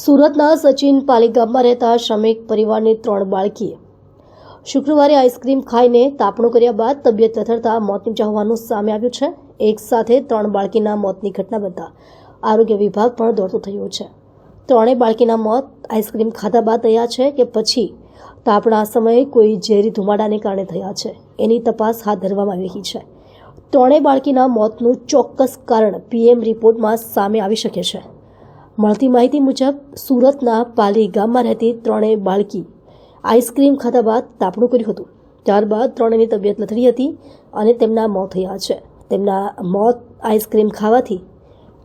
સુરતના સચિન પાલી ગામમાં રહેતા શ્રમિક પરિવારની ત્રણ બાળકીએ શુક્રવારે આઈસ્ક્રીમ ખાઈને તાપણું કર્યા બાદ તબિયત લથડતા મોત નીપજ્યા હોવાનું સામે આવ્યું છે. એક સાથે ત્રણ બાળકીના મોતની ઘટના બનતા આરોગ્ય વિભાગ પણ દોડતો થયું છે. ત્રણેય બાળકીના મોત આઈસ્ક્રીમ ખાધા બાદ થયા છે કે પછી તાપણા સમયે કોઈ ઝેરી ધુમાડાને કારણે થયા છે? એની તપાસ હાથ ધરવામાં આવી રહી છે. ત્રણેય બાળકીના મોતનું ચોક્કસ કારણ પીએમ રિપોર્ટમાં સામે આવી શકે છે. મળતી માહિતી મુજબ સુરતના પાલી ગામમાં રહેતી ત્રણેય બાળકી આઈસ્ક્રીમ ખાધા બાદ તાપણું કર્યું હતું ત્યારબાદ ત્રણેયની તબિયત લથડી હતી અને તેમના મોત થયા છે તેમના મોત આઈસ્ક્રીમ ખાવાથી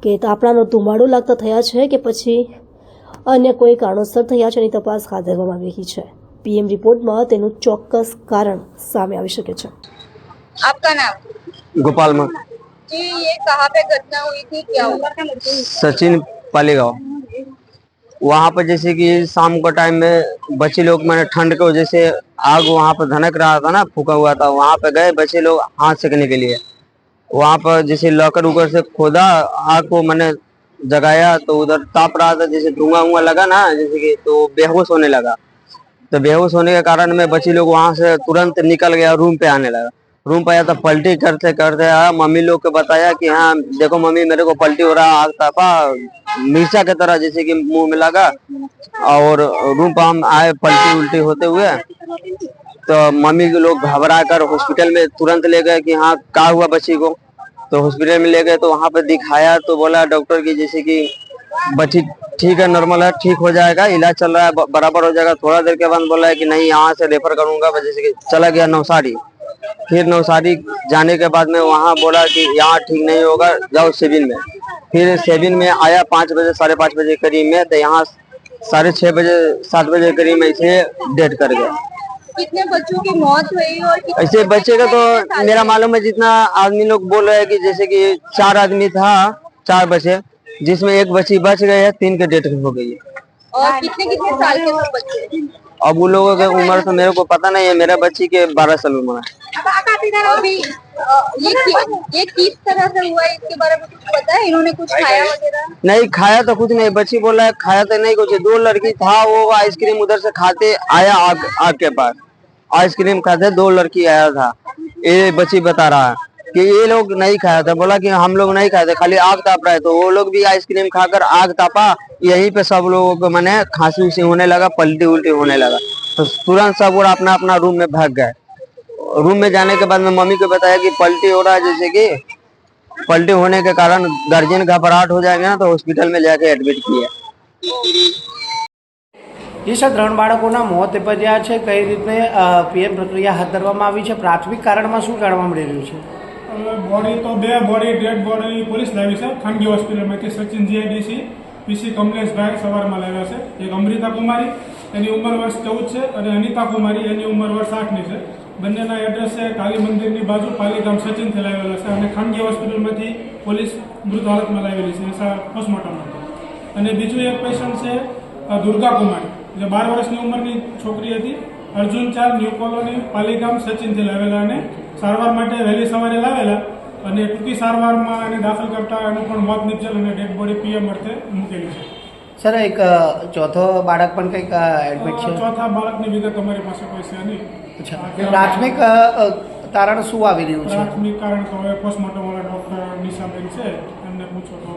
કે તાપણાનો ધુમાડો લાગતા થયા છે કે પછી અન્ય કોઈ કારણોસર થયા છે એની તપાસ હાથ ધરવામાં આવી રહી છે પીએમ રિપોર્ટમાં તેનું ચોક્કસ કારણ સામે આવી શકે છે आपका नाम गोपाल मठ जी ये कहाँ पे घटना हुई थी क्या हुआ सचिन पालीगांव। वहाँ पर जैसे कि शाम का टाइम में बच्चे लोग मैंने ठंड की वजह से आग वहाँ पर धनक रहा था ना, फूका हुआ था। वहाँ पर गए बच्चे लोग हाथ सेकने के लिए। वहाँ पर जैसे लॉकर उकर से खोदा, आग को मैंने जगाया तो उधर ताप रहा था, जैसे धुआँ हुआ लगा ना, जैसे कि तो बेहोश होने लगा। तो बेहोश होने के कारण में बच्चे लोग वहाँ से तुरंत निकल गया, रूम पे आने लगा। रूम पे आया तो पलटी करते करते आया। मम्मी लोग को बताया कि हाँ देखो मम्मी, मेरे को पलटी हो रहा है, आग तापा मिर्चा की तरह जैसे कि मुँह में लगा। और रूम पे हम आए पलटी उल्टी होते हुए। तो मम्मी के लोग घबरा कर हॉस्पिटल में तुरंत ले गए कि हाँ का हुआ बच्ची को? तो हॉस्पिटल में ले गए तो वहाँ पे दिखाया तो बोला डॉक्टर की जैसे कि बच्ची ठीक है, नॉर्मल है, ठीक हो जाएगा, इलाज चल रहा है बराबर हो जाएगा। थोड़ा देर के बाद बोला है कि नहीं, यहाँ से रेफर करूँगा, जैसे कि चला गया नौसारी फिर नौसारी जाने के बाद में वहाँ बोला कि यहाँ ठीक नहीं होगा जाओ सेबिन में। फिर सेबिन में आया पाँच बजे साढ़े पाँच बजे करीब में तो यहाँ साढ़े छः बजे सात बजे करीब में इसे डेड कर गया। कितने बच्चों की मौत हुई और ऐसे बच्चे का तो मेरा मालूम है जितना आदमी लोग बोल रहे हैं कि जैसे कि चार आदमी था चार बच्चे जिसमें एक बच्ची बच गई है तीन के डेट हो गई है। और कितने कितने साल के बच्चे? अब वो लोगों की उम्र तो मेरे को पता नहीं है मेरा बच्ची के बारह साल उम्र है। अभी ये कि- ये किस तरह से हुआ है इसके बारे में कुछ पता है? इन्होंने कुछ खाया वगैरह? नहीं खाया तो कुछ नहीं बच्ची बोला है खाया तो नहीं कुछ। दो लड़की था वो आइसक्रीम उधर से खाते आया आग आग के पास। आइसक्रीम खाते दो लड़की आया था। ये बच्ची बता रहा है कि ये लोग नहीं खाया था। बोला कि हम लोग नहीं खाए थे खाली आग ताप रहे तो वो लोग भी आइसक्रीम खाकर आग तापा यहीं पे सब लोगों को मैंने खांसी उसी होने लगा पलटी उल्टी होने लगा। तो तुरंत सब वो अपना अपना रूम में भाग गए। रूम में जाने के बाद में मम्मी को बताया कि पलटी हो रहा है जैसे कि पलटी होने के कारण गार्जियन घबराहट हो जाएगा ना तो हॉस्पिटल में जाके एडमिट किया જી સર ત્રણ બાળકોના મોત નિપજ્યા છે કઈ રીતે પીએમ પ્રક્રિયા હાથ ધરવામાં આવી છે પ્રાથમિક કારણમાં શું જાણવા મળી રહ્યું છે બોડી તો બે બોડી ડેડ બોડી પોલીસ લાવી છે ખાનગી હોસ્પિટલમાંથી સચિન જીઆઈડીસી પીસી કમલેશભાઈ સવારમાં લાવ્યા છે એક અમૃતા કુમારી એની ઉંમર વર્ષ ચૌદ છે અને અનિતા કુમારી એની ઉંમર વર્ષ આઠની છે બંનેના એડ્રેસ છે કાલી મંદિરની બાજુ પાલીગામ સચિનથી લાવેલા છે અને ખાનગી હોસ્પિટલમાંથી પોલીસ મૃત હાલતમાં લાવેલી છે પોસ્ટમોર્ટમ અને બીજું એક પેશન્ટ છે દુર્ગા કુમારી. જે બાર વર્ષની ઉંમરની છોકરી હતી. અર્જુન ચાર ન્યૂ કોલોની, પાલીગામ સચિનથી લાવેલા અને સારવાર માટે વહેલી સવારે લાવેલા અને ટૂંકી સારવારમાં એને દાખલ કરતા એનું પણ મોત નિપજેલ અને ડેડ બોડી પીએમ અર્થે મૂકેલી છે. સર એક ચોથો બાળક પણ કંઈક એડમિટ છે? ચોથા બાળકની વિગત તમારી પાસે કોઈ છે નહીં. પ્રાથમિક તારણ શું આવી રહ્યું છે? પ્રાથમિક કારણ તો હવે પોસ્ટમોર્ટમ વાળા ડોક્ટર નિશાબેન છે. એમને પૂછો તો